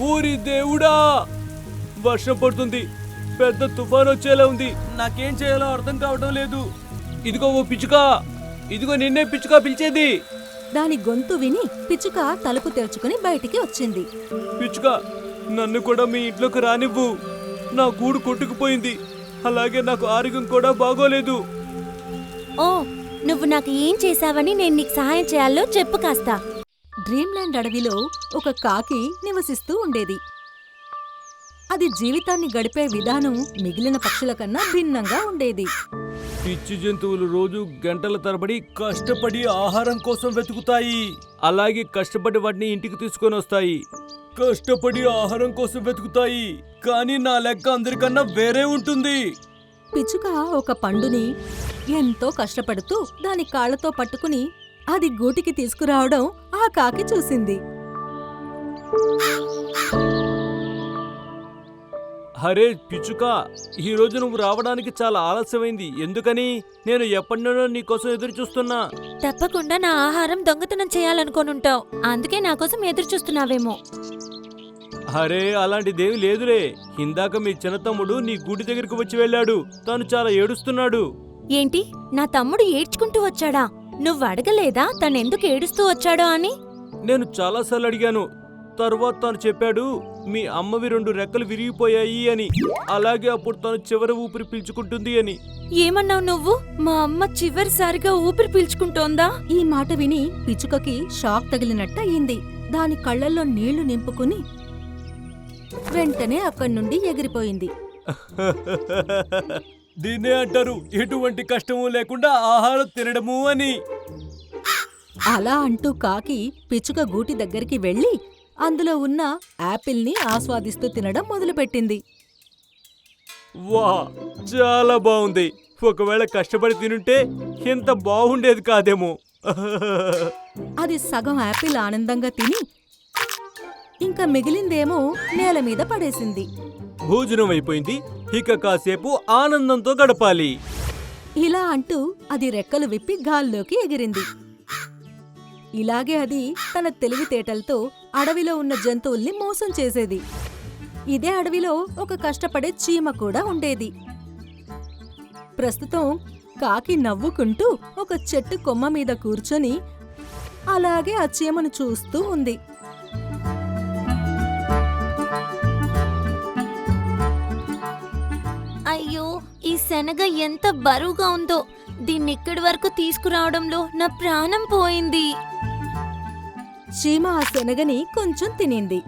ఊరి దేవుడా! వర్షం పడుతుంది. పెద్ద తుఫాన్ వచ్చేలా ఉంది. నాకేం చేయాలో అర్థం కావడం లేదు. ఇదిగో ఓ పిచ్చుక. ఇదిగో నిన్నే పిచ్చుక పిలిచేది. దాని గొంతు విని పిచ్చుక తలుపు తెరుచుకుని బయటికి వచ్చింది. పిచ్చుక నన్ను కూడా మీ ఇంట్లోకి రానివ్వు. నా గూడు కొట్టుకుపోయింది. అలాగే నాకు ఆరోగ్యం కూడా బాగోలేదు. ఓ నువ్వు నాకు ఏం చేశావని నేను నీకు సహాయం చేయాలో చెప్పు కాస్త. డ్రీమ్లాండ్ అడవిలో ఒక కాకి నివసిస్తూ ఉండేది. అది జీవితాన్ని గడిపే విధానం మిగిలిన పక్షుల కన్నా భిన్నంగా ఉండేది. పిచ్చి జంతువులు రోజు గంటల తరబడి కష్టపడి ఆహారం కోసం వెతుకుతాయి. అలాగే కష్టపడి వాటిని ఇంటికి తీసుకొని వస్తాయి. కష్టపడి ఆహారం కోసం వెతుకుతాయి. కానీ నా లెక్క అందరికన్నా వేరే ఉంటుంది. పిచ్చుక ఒక పండుని ఎంతో కష్టపడుతూ దాని కాళ్ళతో పట్టుకుని అది గూటికి తీసుకురావడం ఆ కాకి చూసింది. హరే పిచ్చుక ఈ రోజు నువ్వు రావడానికి చాలా ఆలస్యమైంది. ఎందుకని? నేను ఎప్పటినో నీకోసం ఎదురు చూస్తున్నా. తప్పకుండా నా ఆహారం దొంగతనం చేయాలనుకోనుంటావు అందుకే నా కోసం ఎదురు చూస్తున్నావేమో. అరే అలాంటిదేమీ లేదులే ఇందాక మీ చిన్న తమ్ముడు నీ గుడి దగ్గరికి వచ్చి వెళ్ళాడు. తను చాలా ఏడుస్తున్నాడు. ఏంటి? నా తమ్ముడు ఏడ్చుకుంటూ వచ్చాడా? నువ్వు అడగలేదా తనెందుకు ఏడుస్తూ వచ్చాడో అని? నేను చాలాసార్లు అడిగాను. తర్వాత తను చెప్పాడు మీ అమ్మవి రెండు రెక్కలు విరిగిపోయాయి అని. అలాగే అప్పుడు తను చివరి ఊపిరి పీల్చుకుంటుంది అని. ఏమన్నావు నువ్వు? మా అమ్మ చివరిసారిగా ఊపిరి పీల్చుకుంటోందా? ఈ మాట విని పిచ్చుకకి షాక్ తగిలినట్టు అయింది దాని కళ్ళల్లో నీళ్ళు నింపుకుని వెంటనే అక్కడి నుండి ఎగిరిపోయింది. దీన్నే అంటారు. ఎటువంటి కష్టము లేకుండా ఆహారం తినడము అని. అలా అంటూ కాకి పిచ్చుక గూటి దగ్గరికి వెళ్ళి అందులో ఉన్న యాపిల్ని ఆస్వాదిస్తూ తినడం మొదలుపెట్టింది. వా చాలా బాగుంది ఒకవేళ కష్టపడి తినుంటే ఇంత బాగుండేది కాదేమో. అది సగం యాపిల్ ఆనందంగా తిని ఇంకా మిగిలిందేమో నేల మీద పడేసింది. భోజనం అయిపోయింది. ఇక కాసేపు ఆనందంతో గడపాలి. ఇలా అంటూ అది రెక్కలు విప్పి గాల్లోకి ఎగిరింది. ఇలాగే అది తన తెలివితేటలతో అడవిలో ఉన్న జంతువుల్ని మోసం చేసేది. ఇదే అడవిలో ఒక కష్టపడే చీమ కూడా ఉండేది. ప్రస్తుతం కాకి నవ్వుకుంటూ ఒక చెట్టు కొమ్మ మీద కూర్చొని అలాగే ఆ చీమను చూస్తూ ఉంది. శనగ ఎంత బరువుగా ఉందో దీన్ని ఇక్కడి వరకు తీసుకురావడంలో నా ప్రాణం పోయింది. చీమ ఆ శనగని కొంచెం తినింది.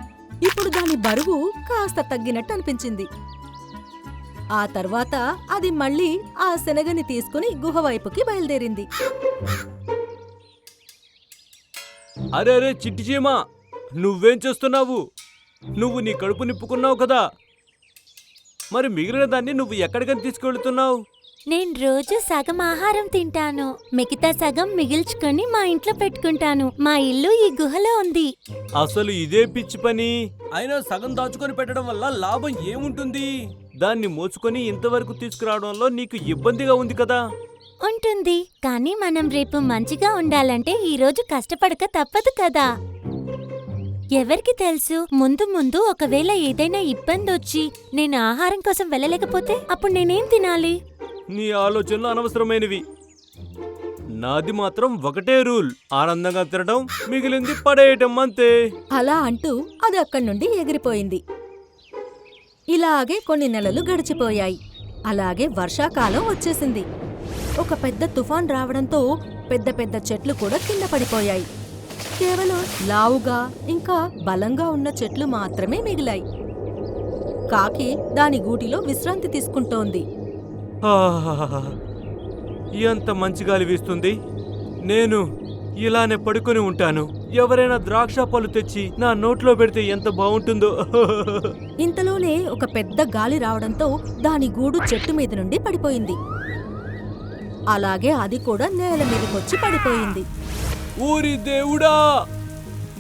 ఇప్పుడు దాని బరువు కాస్త తగ్గినట్టు అనిపించింది. ఆ తర్వాత అది మళ్ళీ ఆ శనగని తీసుకుని గుహ వైపుకి బయలుదేరింది. అరే అరే చిట్టి చీమ నువ్వేం చేస్తున్నావు? నువ్వు నీ కడుపు నిప్పుకున్నావు కదా. మరి మిగిలిన దాన్ని నువ్వు ఎక్కడికని తీసుకెళ్తున్నావు? నేను రోజు సగం ఆహారం తింటాను. మిగతా సగం మిగిల్చుకొని మా ఇంట్లో పెట్టుకుంటాను. మా ఇల్లు ఈ గుహలో ఉంది. అసలు ఇదే పిచ్చి పని? అయినా సగం దాచుకొని పెట్టడం వల్ల లాభం ఏముంటుంది? దాన్ని మోసుకొని ఇంతవరకు తీసుకురావడంలో నీకు ఇబ్బందిగా ఉంది కదా? ఉంటుంది. కానీ మనం రేపు మంచిగా ఉండాలంటే ఈ రోజు కష్టపడక తప్పదు కదా. ఎవరికి తెలుసు ముందు ముందు ఒకవేళ ఏదైనా ఇబ్బంది వచ్చి నేను ఆహారం కోసం వెళ్ళలేకపోతే అప్పుడు నేనేం తినాలి? నీ ఆలోచనలు అనవసరమైనవి. నాది మాత్రం ఒకటే రూల్. ఆనందంగా తినడం మిగిలింది పడేయటం అంతే. అలా అంటూ అది అక్కడి నుండి ఎగిరిపోయింది. ఇలాగే కొన్ని నెలలు గడిచిపోయాయి. అలాగే వర్షాకాలం వచ్చేసింది. ఒక పెద్ద తుఫాన్ రావడంతో పెద్ద పెద్ద చెట్లు కూడా కింద పడిపోయాయి. కేవలం లావుగా ఇంకా బలంగా ఉన్న చెట్లు మాత్రమే మిగిలాయి. కాకి దాని గూటిలో విశ్రాంతి తీసుకుంటోంది. ఎంత మంచి గాలి వీస్తుంది. నేను ఇలానే పడుకొని ఉంటాను. ఎవరైనా ద్రాక్ష పళ్ళు తెచ్చి నా నోట్లో పెడితే ఎంత బాగుంటుందో ఇంతలోనే ఒక పెద్ద గాలి రావడంతో దాని గూడు చెట్టు మీద నుండి పడిపోయింది. అలాగే అది కూడా నేల మీదకొచ్చి పడిపోయింది. ఊరి దేవుడా!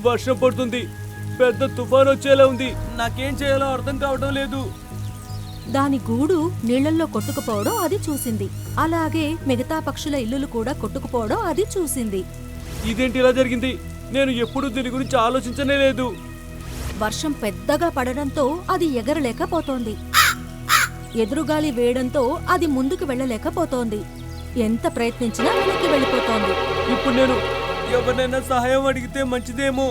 వర్షం పడుతుంది. పెద్ద తుఫాన్ వచ్చేలా ఉంది. నాకేం చేయాలో అర్థం కావడం లేదు. దాని గూడు నీళ్ళల్లో కొట్టుకుపోవడం అది చూసింది. అలాగే మిగతా పక్షుల ఇల్లులు కూడా కొట్టుకుపోవడం అది చూసింది. ఇదేంటి ఇలా జరిగింది? నేను ఎప్పుడూ దీని గురించి ఆలోచించనే లేదు. వర్షం పెద్దగా పడడంతో అది ఎగరలేకపోతోంది. ఎదురుగాలి వేయడంతో అది ముందుకు వెళ్ళలేకపోతోంది. ఎంత ప్రయత్నించినా వెనక్కి వెళ్ళిపోతోంది. ఇప్పుడు నేను ఎవరినైనా సహాయం అడిగితే మంచిదేమో.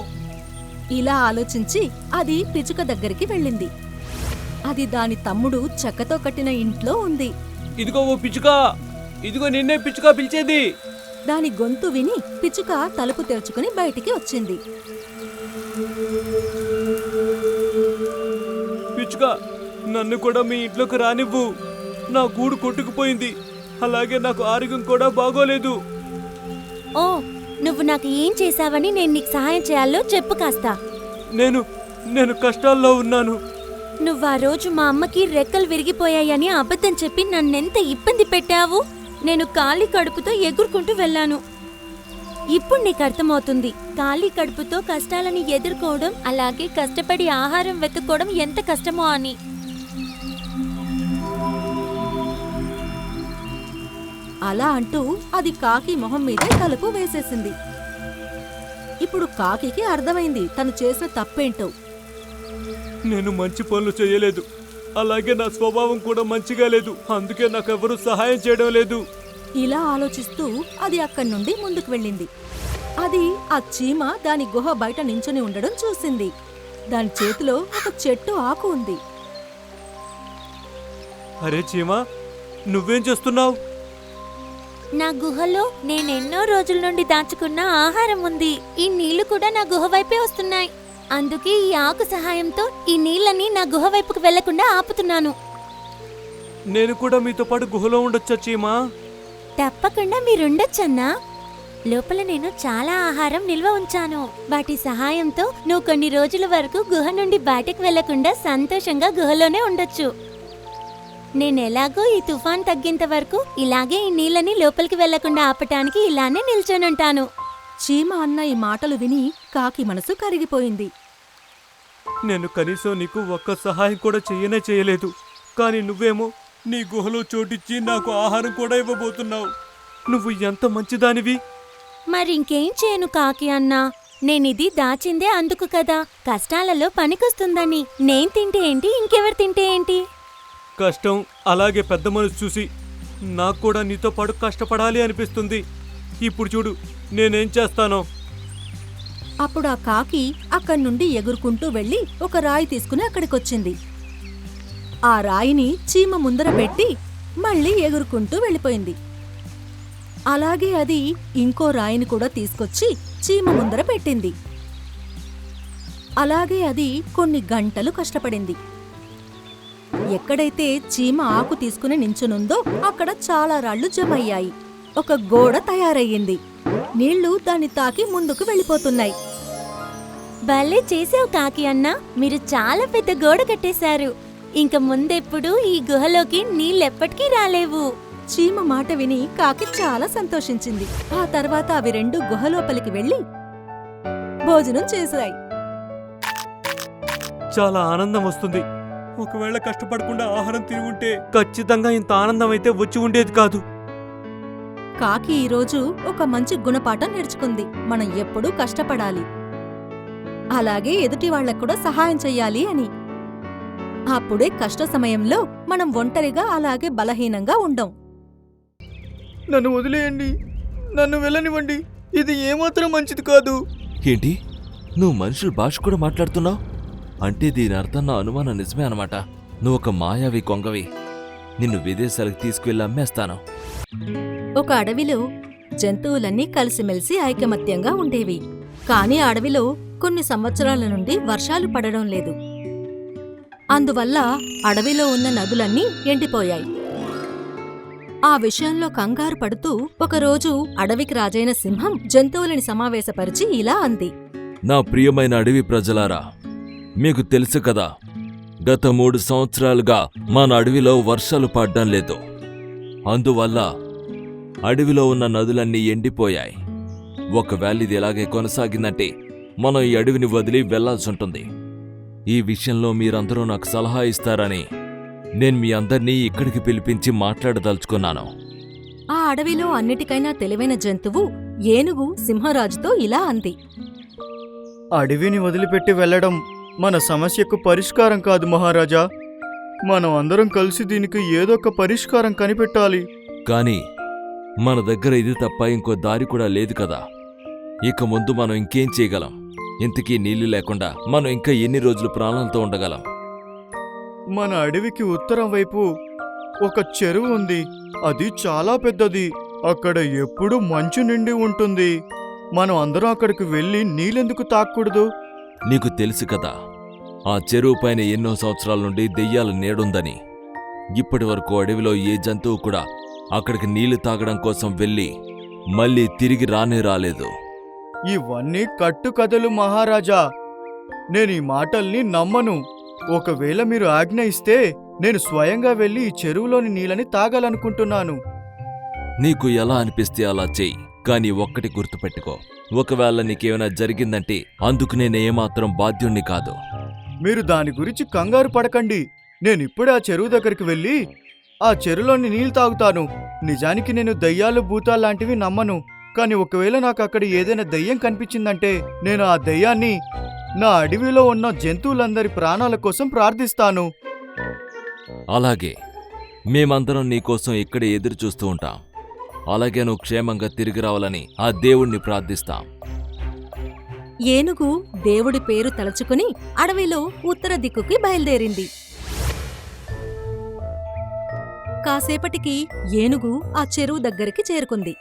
ఇలా ఆలోచించి అది పిచుక దగ్గరికి వెళ్ళింది. అది దాని తమ్ముడు చెక్కతో కట్టిన ఇంట్లో ఉంది. ఇదిగో ఓ పిచ్చుక ఇదిగో నిన్నే పిచ్చుక పిలిచేది. దాని గొంతు విని పిచుక తలుపు తెరుచుకుని బయటికి వచ్చింది. పిచ్చుక నన్ను కూడా మీ ఇంట్లోకి రానివ్వు. నా గూడు కొట్టుకుపోయింది. అలాగే నాకు ఆరోగ్యం కూడా బాగోలేదు. ఓ నువ్వు నాకు ఏం చేశావని నేను నీకు సహాయం చేయాలో చెప్పు కాస్త. నేను నేను కష్టాల్లో ఉన్నాను. నువ్వు ఆ రోజు మా అమ్మకి రెక్కలు విరిగిపోయాయని అబద్ధం చెప్పి నన్నెంత ఇబ్బంది పెట్టావు? నేను ఖాళీ కడుపుతో ఎగురుకుంటూ వెళ్ళాను. ఇప్పుడు నీకు అర్థమవుతుంది. ఖాళీ కడుపుతో కష్టాలని ఎదుర్కోవడం అలాగే కష్టపడి ఆహారం వెతుక్కోవడం ఎంత కష్టమో అని. అలా అంటూ అది కాకి మొహం మీదే తలుపు వేసేసింది. ఇప్పుడు కాకికి అర్థమైంది తను చేసిన తప్పేంటో. నేను మంచి పనులు చేయలేదు. అలాగే నా స్వభావం కూడా మంచిగా లేదు. అందుకే నాకెవరూ సహాయం చేయడం లేదు. ఇలా ఆలోచిస్తూ అది అక్కడి నుండి ముందుకు వెళ్ళింది. అది ఆ చీమ దాని గుహ బయట నించుని ఉండడం చూసింది. దాని చేతిలో ఒక చెట్టు ఆకు ఉంది. అరే చీమా నువ్వేం చేస్తున్నావు? నా గుహలో నేనెన్నో రోజుల నుండి దాచుకున్న ఆహారం ఉంది. ఈ నీళ్ళు కూడా నా గుహ వైపే వస్తున్నాయి. అందుకే ఈ ఆకు సహాయంతో ఈ నీళ్ళని నా గుహ వైపుకు వెళ్ళకుండా ఆపుతున్నాను. నేను కూడా మీతో పాటు గుహలో ఉండొచ్చా చీమా? తప్పకుండా మీరుండొచ్చన్నా లోపల నేను చాలా ఆహారం నిల్వ ఉంచాను. వాటి సహాయంతో నువ్వు కొన్ని రోజుల వరకు గుహ నుండి బయటకు వెళ్ళకుండా సంతోషంగా గుహలోనే ఉండొచ్చు. నేను ఎలాగో ఈ తుఫాన్ తగ్గేంత వరకు ఇలాగే ఈ నీళ్ళని లోపలికి వెళ్ళకుండా ఆపటానికి ఇలానే నిల్చొనుంటాను. చీమ అన్న ఈ మాటలు విని కాకి మనసు కరిగిపోయింది. నేను కనీసం నీకు ఒక్క సహాయం కూడా చెయ్యనే చేయలేదు కానీ నువ్వేమో నీ గుహలో చోటిచ్చి నాకు ఆహారం కూడా ఇవ్వబోతున్నావు. నువ్వు ఎంత మంచిదానివి? మరింకేం చేయను కాకి అన్నా. నేనిది దాచిందే అందుకు కదా. కష్టాలలో పనికొస్తుందని. నేను తింటే ఏంటి? ఇంకెవరు తింటే ఏంటి? కష్టం అలాగే పెద్ద మనసు చూసి నాకు కూడా నీతో పాటు కష్టపడాలి అనిపిస్తుంది. ఇప్పుడు చూడు నేనేం చేస్తానో. అప్పుడు ఆ కాకి అక్కడి నుండి ఎగురుకుంటూ వెళ్ళి ఒక రాయి తీసుకుని అక్కడికొచ్చింది. ఆ రాయిని చీమ ముందర పెట్టి మళ్ళీ ఎగురుకుంటూ వెళ్ళిపోయింది. అలాగే అది ఇంకో రాయిని కూడా తీసుకొచ్చి చీమ ముందర పెట్టింది. అలాగే అది కొన్ని గంటలు కష్టపడింది. ఎక్కడైతే చీమ ఆకు తీసుకుని నించునుందో అక్కడ చాలా రాళ్ళు జమయ్యాయి. ఒక గోడ తయారయ్యింది. నీళ్ళు దాన్ని తాకి ముందుకు వెళ్ళిపోతున్నాయి. భలే చేసావు కాకి అన్నా. మీరు చాలా పెద్ద గోడ కట్టేశారు. ఇంక ముందెప్పుడు ఈ గుహలోకి నీళ్ళెప్పటికీ రాలేవు. చీమ మాట విని కాకి చాలా సంతోషించింది. ఆ తర్వాత అవి రెండు గుహలోపలికి వెళ్ళి భోజనం చేశాయి. చాలా ఆనందం వస్తుంది. ఒకవేళ కష్టపడకుండా ఆహారం తిని ఉంటే ఖచ్చితంగా ఇంత ఆనందం అయితే వచ్చి ఉండేది కాదు. కాకి ఈరోజు ఒక మంచి గుణపాఠం నేర్చుకుంది. మనం ఎప్పుడూ కష్టపడాలి. అలాగే ఎదుటి వాళ్ళకు కూడా సహాయం చెయ్యాలి అని. అప్పుడే కష్ట సమయంలో మనం ఒంటరిగా అలాగే బలహీనంగా ఉండం. నన్ను వదిలేయండి. నన్ను వెళ్ళనివ్వండి. ఇది ఏమాత్రం మంచిది కాదు. ఏంటి? నువ్వు మనుషుల భాష కూడా మాట్లాడుతున్నావు? అంటే దీని అర్థం నా అనుమానం నిజమే అనమాట నువ్వు ఒక మాయావి కొంగవి. నిన్ను విదేశాలకు తీసుకువెళ్ళి అమ్మేస్తాను. ఒక అడవిలో జంతువులన్నీ కలిసిమెలిసి ఐకమత్యంగా ఉండేవి. కాని ఆ అడవిలో కొన్ని సంవత్సరాల నుండి వర్షాలు పడడం లేదు. అందువల్ల అడవిలో ఉన్న నదులన్నీ ఎండిపోయాయి. ఆ విషయంలో కంగారు పడుతూ ఒకరోజు అడవికి రాజైన సింహం జంతువులని సమావేశపరిచి ఇలా అంది. నా ప్రియమైన అడవి ప్రజలారా మీకు తెలుసు కదా గత మూడు సంవత్సరాలుగా మన అడవిలో వర్షాలు పడ్డం లేదు. అందువల్ల అడవిలో ఉన్న నదులన్నీ ఎండిపోయాయి. ఒకవేళ ఇది ఇలాగే కొనసాగిందంటే మనం ఈ అడవిని వదిలి వెళ్ళాల్సి ఉంటుంది. ఈ విషయంలో మీరందరూ నాకు సలహా ఇస్తారని నేను మీ అందరినీ ఇక్కడికి పిలిపించి మాట్లాడదలుచుకున్నాను. ఆ అడవిలో అన్నిటికైనా తెలివైన జంతువు ఏనుగు సింహరాజుతో ఇలా అంది. అడవిని వదిలిపెట్టి వెళ్ళడం మన సమస్యకు పరిష్కారం కాదు మహారాజా. మనం అందరం కలిసి దీనికి ఏదో ఒక పరిష్కారం కనిపెట్టాలి. కానీ మన దగ్గర ఇది తప్ప ఇంకో దారి కూడా లేదు కదా. ఇక ముందు మనం ఇంకేం చేయగలం? ఇంతకీ నీళ్ళు లేకుండా మనం ఇంకా ఎన్ని రోజులు ప్రాణాలతో ఉండగలం? మన అడవికి ఉత్తరం వైపు ఒక చెరువు ఉంది. అది చాలా పెద్దది. అక్కడ ఎప్పుడూ మంచు నిండి ఉంటుంది. మనం అందరం అక్కడికి వెళ్ళి నీళ్ళెందుకు తాక్కూడదు నీకు తెలుసు కదా ఆ చెరువు పైన ఎన్నో సంవత్సరాల నుండి దెయ్యాల నీడుందని. ఇప్పటి వరకు అడవిలో ఏ జంతువు కూడా అక్కడికి నీళ్ళు తాగడం కోసం వెళ్ళి మళ్ళీ తిరిగి రానే రాలేదు. ఇవన్నీ కట్టుకథలు మహారాజా. నేను ఈ మాటల్ని నమ్మను. ఒకవేళ మీరు ఆజ్ఞ ఇస్తే నేను స్వయంగా వెళ్ళి ఈ చెరువులోని నీళ్ళని తాగాలనుకుంటున్నాను. నీకు ఎలా అనిపిస్తే అలా చెయ్యి కానీ ఒక్కటి గుర్తుపెట్టుకో. ఒకవేళ నీకేమైనా జరిగిందంటే అందుకు నేను ఏమాత్రం బాధ్యుణ్ణి కాదు. మీరు దాని గురించి కంగారు పడకండి. నేను ఇప్పుడే ఆ చెరువు దగ్గరికి వెళ్ళి ఆ చెరువులోని నీళ్ళు తాగుతాను. నిజానికి నేను దయ్యాలు భూతాలు లాంటివి నమ్మను. కానీ ఒకవేళ నాకు అక్కడ ఏదైనా దయ్యం కనిపించిందంటే నేను ఆ దయ్యాన్ని నా అడవిలో ఉన్న జంతువులందరి ప్రాణాల కోసం ప్రార్థిస్తాను. అలాగే. మేమందరం నీకోసం ఇక్కడే ఎదురు చూస్తూ ఉంటాం. అలాగే నువ్వు క్షేమంగా తిరిగి రావాలని ఆ దేవుణ్ణి ప్రార్థిస్తాం. ఏనుగు దేవుడి పేరు తలుచుకుని అడవిలో ఉత్తర దిక్కుకి బయలుదేరింది. కాసేపటికి ఏనుగు ఆ చెరువు దగ్గరికి చేరుకుంది.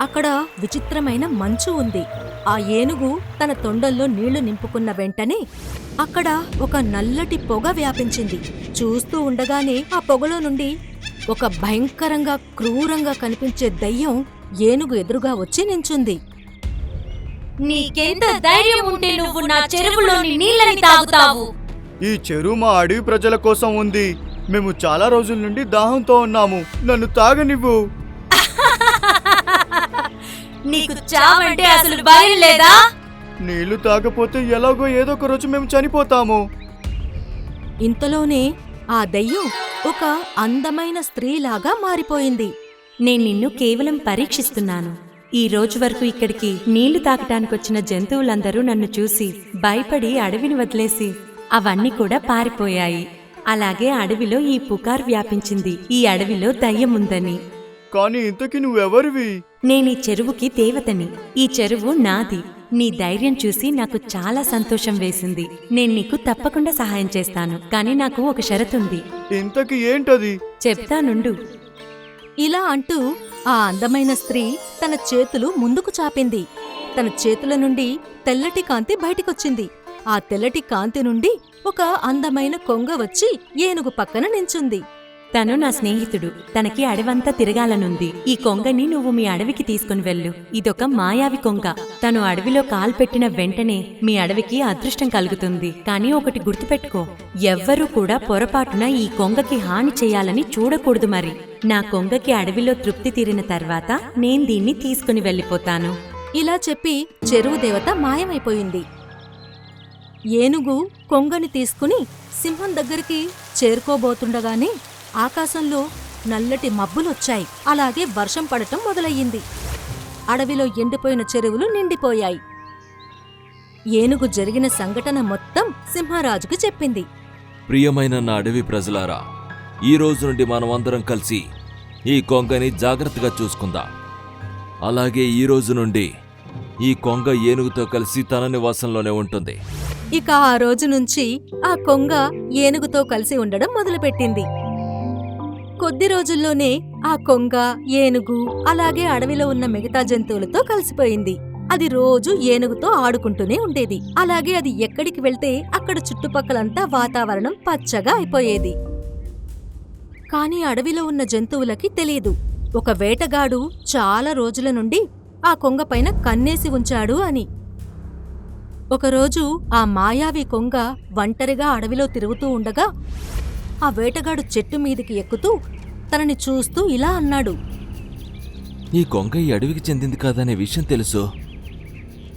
అక్కడ విచిత్రమైన మంచు ఉంది. ఆ ఏనుగు తన తొండల్లో నీళ్ళు నింపుకున్న వెంటనే అక్కడ ఒక నల్లటి పొగ వ్యాపించింది. చూస్తూ ఉండగానే ఆ పొగలో నుండి ఒక భయంకరంగా క్రూరంగా కనిపించే దయ్యం ఏనుగు ఎదురుగా వచ్చి నించుంది. నీకెంత ధైర్యం ఉంటే నువ్వు నా చెరువులోని నీళ్ళని తాగుతావు. ఈ చెరువు మా అడవి ప్రజల కోసం ఉంది. మేము చాలా రోజుల నుండి దాహంతో ఉన్నాము. నన్ను తాగనివ్వు. నీకు చావంటే అసలు భయం లేదా? నీళ్ళు తాగపోతే ఎలాగో ఏదో ఒక రోజు మేము చనిపోతాము. ఇంతలోనే ఆ దయ్యం ఒక అందమైన స్త్రీలాగా మారిపోయింది. నేను నిన్ను కేవలం పరీక్షిస్తున్నాను. ఈ రోజు వరకు ఇక్కడికి నీళ్ళు తాగటానికొచ్చిన జంతువులందరూ నన్ను చూసి భయపడి అడవిని వదిలేసి అవన్నీ కూడా పారిపోయాయి. అలాగే అడవిలో ఈ పుకార్ వ్యాపించింది. ఈ అడవిలో దయ్యం ఉందని. కానీ ఇంతకి నువ్వెవరివి? నేను ఈ చెరువుకి దేవతని. ఈ చెరువు నాది. నీ ధైర్యం చూసి నాకు చాలా సంతోషం వేసింది. నేను నీకు తప్పకుండా సహాయం చేస్తాను. కానీ నాకు ఒక షరతుంది. ఇంతకి ఏంటది? చెప్తానుండు ఇలా అంటూ ఆ అందమైన స్త్రీ తన చేతులు ముందుకు చాపింది. తన చేతుల నుండి తెల్లటి కాంతి బయటికొచ్చింది. ఆ తెల్లటి కాంతి నుండి ఒక అందమైన కొంగ వచ్చి ఏనుగు పక్కన నించుంది. తను నా స్నేహితుడు. తనకి అడవంతా తిరగాలనుంది. ఈ కొంగని నువ్వు మీ అడవికి తీసుకుని వెళ్ళు. ఇదొక మాయావి కొంగ. తను అడవిలో కాలు పెట్టిన వెంటనే మీ అడవికి అదృష్టం కలుగుతుంది. కానీ ఒకటి గుర్తుపెట్టుకో. ఎవ్వరూ కూడా పొరపాటున ఈ కొంగకి హాని చేయాలని చూడకూడదు మరి. నా కొంగకి అడవిలో తృప్తి తీరిన తర్వాత నేను దీన్ని తీసుకుని వెళ్ళిపోతాను. ఇలా చెప్పి చెరువు దేవత మాయమైపోయింది. ఏనుగు కొంగని తీసుకుని సింహం దగ్గరికి చేరుకోబోతుండగానే ఆకాశంలో నల్లటి మబ్బులొచ్చాయి. అలాగే వర్షం పడటం మొదలయ్యింది. అడవిలో ఎండిపోయిన చెరువులు నిండిపోయాయి. ఏనుగు జరిగిన సంఘటన మొత్తం సింహరాజుకు చెప్పింది. ప్రియమైన నా అడవి ప్రజలారా ఈ రోజు నుండి మనమందరం కలిసి ఈ కొంగని జాగ్రత్తగా చూసుకుందాం. అలాగే ఈ రోజు నుండి ఈ కొంగ ఏనుగుతో కలిసి తన నివాసంలోనే ఉంటుంది. ఇక ఆ రోజు నుంచి ఆ కొంగ ఏనుగుతో కలిసి ఉండడం మొదలుపెట్టింది. కొద్ది రోజుల్లోనే ఆ కొంగ ఏనుగు అలాగే అడవిలో ఉన్న మిగతా జంతువులతో కలిసిపోయింది. అది రోజు ఏనుగుతో ఆడుకుంటూనే ఉండేది. అలాగే అది ఎక్కడికి వెళ్తే అక్కడ చుట్టుపక్కలంతా వాతావరణం పచ్చగా అయిపోయేది. కాని అడవిలో ఉన్న జంతువులకి తెలియదు ఒక వేటగాడు చాలా రోజుల నుండి ఆ కొంగ పైన కన్నేసి ఉంచాడు అని. ఒకరోజు ఆ మాయావి కొంగ ఒంటరిగా అడవిలో తిరుగుతూ ఉండగా ఆ వేటగాడు చెట్టు మీదికి ఎక్కుతూ తనని చూస్తూ ఇలా అన్నాడు. ఈ కొంగ ఈ అడవికి చెందింది కాదనే విషయం తెలుసు.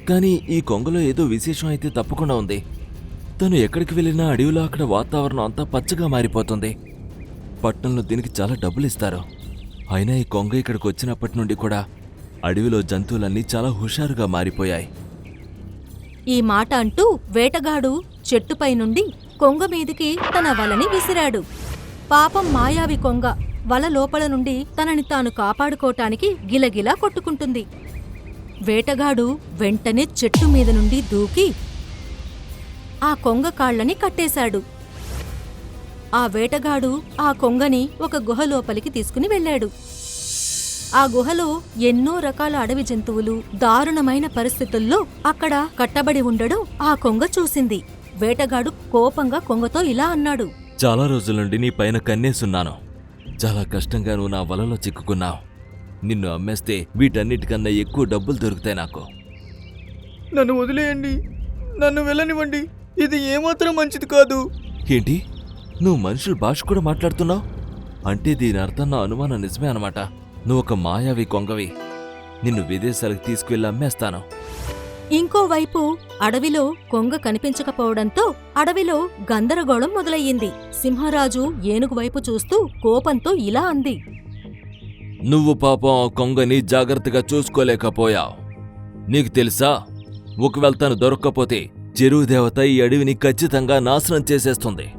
కానీ ఈ కొంగలో ఏదో విశేషం అయితే తప్పకుండా ఉంది. తను ఎక్కడికి వెళ్ళినా అడవిలో అక్కడ వాతావరణం అంతా పచ్చగా మారిపోతుంది. పట్టణంలో దీనికి చాలా డబ్బులు ఇస్తారు అయినా ఈ కొంగ ఇక్కడికి వచ్చినప్పటి నుండి కూడా అడవిలో జంతువులన్నీ చాలా హుషారుగా మారిపోయాయి. ఈ మాట అంటూ వేటగాడు చెట్టుపై నుండి కొంగ మీదికి తన వలని విసిరాడు. పాపం మాయావి కొంగ వల లోపల నుండి తనని తాను కాపాడుకోటానికి గిలగిలా కొట్టుకుంటుంది. వేటగాడు వెంటనే చెట్టు మీద నుండి దూకి ఆ కొంగ కాళ్ళని కట్టేశాడు. ఆ వేటగాడు ఆ కొంగని ఒక గుహ లోపలికి తీసుకుని వెళ్ళాడు. ఆ గుహలో ఎన్నో రకాల అడవి జంతువులు దారుణమైన పరిస్థితుల్లో అక్కడ కట్టబడి ఉండడం ఆ కొంగ చూసింది. వేటగాడు కోపంగా కొంగతో ఇలా అన్నాడు. చాలా రోజుల నుండి నీ పైన కన్నేసున్నాను. చాలా కష్టంగా నువ్వు నా వలలో చిక్కుకున్నావు. నిన్ను అమ్మేస్తే వీటన్నిటికన్నా ఎక్కువ డబ్బులు దొరుకుతాయి నాకు. నన్ను వదిలేయండి. నన్ను వెళ్ళనివ్వండి. ఇది ఏమాత్రం మంచిది కాదు. ఏంటి? నువ్వు మనుషుల భాష కూడా మాట్లాడుతున్నావు? అంటే దీని అర్థం నా అనుమానం నిజమే అనమాట నువ్వు ఒక మాయావి కొంగవి. నిన్ను విదేశాలకు తీసుకువెళ్ళి అమ్మేస్తాను. ఇంకోవైపు అడవిలో కొంగ కనిపించకపోవడంతో అడవిలో గందరగోళం మొదలయ్యింది. సింహరాజు ఏనుగు వైపు చూస్తూ కోపంతో ఇలా అంది. నువ్వు పాపం ఆ కొంగని జాగ్రత్తగా చూసుకోలేకపోయావు. నీకు తెలుసా? ఒకవేళ తను దొరక్కపోతే చెరువు దేవత ఈ అడవిని ఖచ్చితంగా నాశనం చేసేస్తుంది.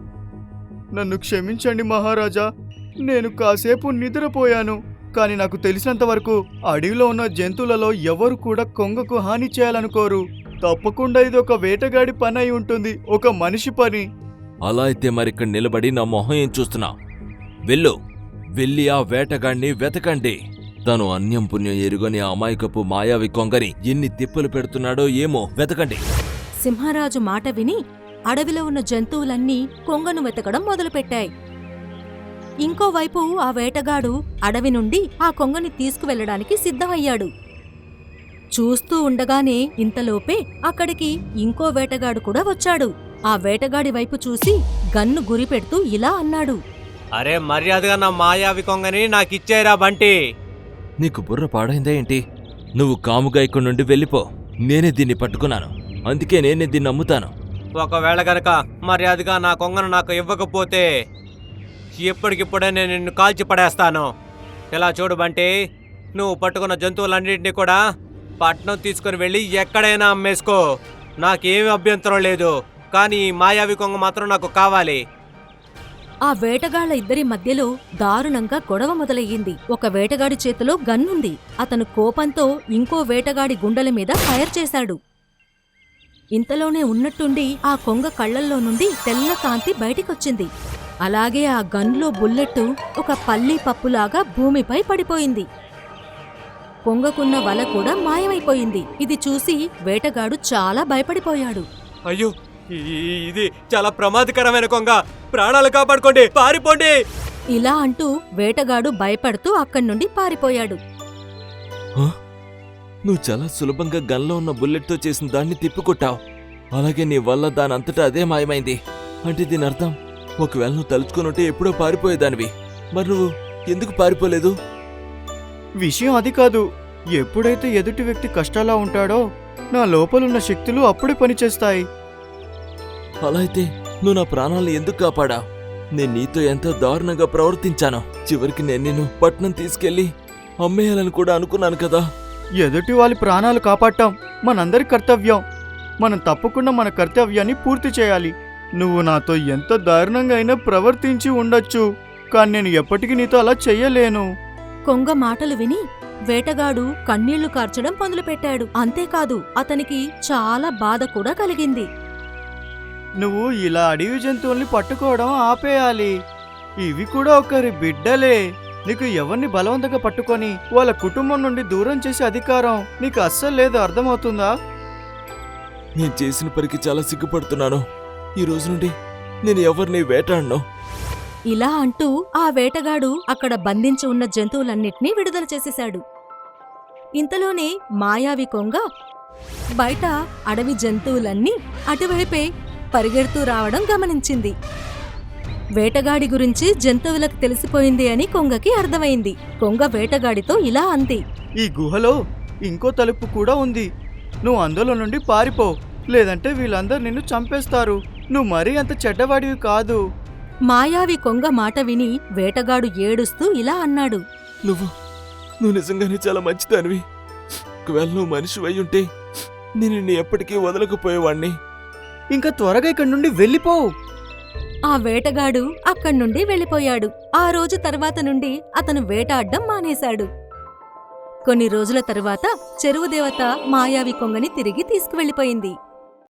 నన్ను క్షమించండి మహారాజా. నేను కాసేపు నిద్రపోయాను. కానీ నాకు తెలిసినంత వరకు అడవిలో ఉన్న జంతువులలో ఎవరు కూడా కొంగకు హాని చేయాలనుకోరు. తప్పకుండా ఇది ఒక వేటగాడి పని అయి ఉంటుంది ఒక మనిషి పని. అలా అయితే మరిక్కడ నిలబడి నా మొహం ఏం చూస్తున్నా? వెళ్ళు వెళ్ళి ఆ వేటగాణ్ణి వెతకండి. తను అన్యం పుణ్యం ఎరుగని ఆ అమాయకపు మాయావి కొంగని ఎన్ని తిప్పలు పెడుతున్నాడో ఏమో వెతకండి. సింహరాజు మాట విని అడవిలో ఉన్న జంతువులన్నీ కొంగను వెతకడం మొదలుపెట్టాయి. ఇంకోవైపు ఆ వేటగాడు అడవి నుండి ఆ కొంగని తీసుకువెళ్ళడానికి సిద్ధమయ్యాడు. చూస్తూ ఉండగానే ఇంతలోపే అక్కడికి ఇంకో వేటగాడు కూడా వచ్చాడు. ఆ వేటగాడి వైపు చూసి గన్ను గురిపెడుతూ ఇలా అన్నాడు. అరే మర్యాదగా నా మాయావి కొంగని నాకిచ్చేరా బంటి. నీకు బుర్ర పాడైందా ఏంటి? నువ్వు కాముగా ఇక్కడి నుండి వెళ్ళిపో. నేనే దీన్ని పట్టుకున్నాను. అందుకే నేనే దీన్ని అమ్ముతాను ఒకవేళ గనక మర్యాదగా నా కొంగను నాకు ఇవ్వకపోతే ఎప్పటికిప్పుడే నేను నిన్ను కాల్చి పడేస్తాను. ఇలా చూడు బంటి నువ్వు పట్టుకున్న జంతువులన్నింటినీ కూడా పట్నం తీసుకుని వెళ్ళి ఎక్కడైనా అమ్మేసుకో. నాకేమి అభ్యంతరం లేదు కానీ ఈ మాయావి కొంగ మాత్రం నాకు కావాలి. ఆ వేటగాళ్ళ ఇద్దరి మధ్యలో దారుణంగా గొడవ మొదలయ్యింది. ఒక వేటగాడి చేతిలో గన్నుంది అతను కోపంతో ఇంకో వేటగాడి గుండెల మీద ఫైర్ చేశాడు. ఇంతలోనే ఉన్నట్టుండి ఆ కొంగ కళ్ళల్లో నుండి తెల్ల కాంతి బయటికొచ్చింది. అలాగే ఆ గన్లో బుల్లెట్టు ఒక పల్లీ పప్పులాగా భూమిపై పడిపోయింది. కొంగకున్న వల కూడా మాయమైపోయింది. ఇది చూసి వేటగాడు చాలా భయపడిపోయాడు. అయ్యో ఇది చాలా ప్రమాదకరమైన కొంగ. ప్రాణాలు కాపాడుకోండి పారిపోండి! ఇలా అంటూ వేటగాడు భయపడుతూ అక్కడి నుండి పారిపోయాడు. నువ్వు చాలా సులభంగా గన్లో ఉన్న బుల్లెట్తో చేసిన దాన్ని తిప్పికొట్టావు. అలాగే నీ వల్ల దాని అంతటా అదే మాయమైంది. అంటే దీని అర్థం ఒకవేళ నువ్వు తలుచుకుని ఉంటే ఎప్పుడో పారిపోయేదానివి. మరి నువ్వు ఎందుకు పారిపోలేదు? విషయం అది కాదు. ఎప్పుడైతే ఎదుటి వ్యక్తి కష్టాలా ఉంటాడో నా లోపలున్న శక్తులు అప్పుడే పనిచేస్తాయి. అలా అయితే నువ్వు నా ప్రాణాలను ఎందుకు కాపాడా? నేను నీతో ఎంతో దారుణంగా ప్రవర్తించాను. చివరికి నేను నిన్ను పట్నం తీసుకెళ్ళి అమ్మేయాలని కూడా అనుకున్నాను కదా. ఎదుటి వాళ్ళ ప్రాణాలు కాపాడటం మనందరి కర్తవ్యం. మనం తప్పకుండా మన కర్తవ్యాన్ని పూర్తి చేయాలి. నువ్వు నాతో ఎంత దారుణంగా అయినా ప్రవర్తించి ఉండొచ్చు కానీ నేను ఎప్పటికీ నీతో అలా చెయ్యలేను. కొంగ మాటలు విని వేటగాడు కన్నీళ్ళు కార్చడం మొదలుపెట్టాడు. అంతేకాదు అతనికి చాలా బాధ కూడా కలిగింది. నువ్వు ఇలా అడవి జంతువుల్ని పట్టుకోవడం ఆపేయాలి. ఇవి కూడా ఒకరి బిడ్డలే. నీకు ఎవరిని బలవంతంగా పట్టుకొని వాళ్ళ కుటుంబం నుండి దూరం చేసే అధికారం నీకు అస్సలు లేదు అర్థమవుతుందా? నేను చేసిన పనికి చాలా సిగ్గుపడుతున్నాను. ఈ రోజు నుండి నేను ఎవరిని వేటాడను? ఇలా అంటూ ఆ వేటగాడు అక్కడ బంధించి ఉన్న జంతువులన్నిటినీ విడుదల చేసేశాడు. ఇంతలోనే మాయావి కొంగ బయట అడవి జంతువులన్నీ అటువైపే పరిగెడుతూ రావడం గమనించింది. వేటగాడి గురించి జంతువులకు తెలిసిపోయింది అని కొంగకి అర్థమైంది. కొంగ వేటగాడితో ఇలా అంది. ఈ గుహలో ఇంకో తలుపు కూడా ఉంది. నువ్వు అందులో నుండి పారిపో లేదంటే వీళ్ళందరూ నిన్ను చంపేస్తారు. నువ్వు మరీ అంత చెడ్డవాడివి కాదు. మాయావి కొంగ మాట విని వేటగాడు ఏడుస్తూ ఇలా అన్నాడు. నువ్వు నువ్వు నిజంగానే చాలా మంచిదానివి. ఒకవేళ నువ్వు మనిషి అయి ఉంటే నేను నిన్ను ఎప్పటికీ వదలకపోయేవాణ్ణి. ఇంకా త్వరగా ఇక్కడి నుండి వెళ్ళిపో. ఆ వేటగాడు అక్కడ్నుండి వెళ్ళిపోయాడు. ఆ రోజు తర్వాత నుండి అతను వేటాడ్డం మానేశాడు. కొన్ని రోజుల తరువాత చెరువు దేవత మాయావి కొంగని తిరిగి తీసుకువెళ్ళిపోయింది.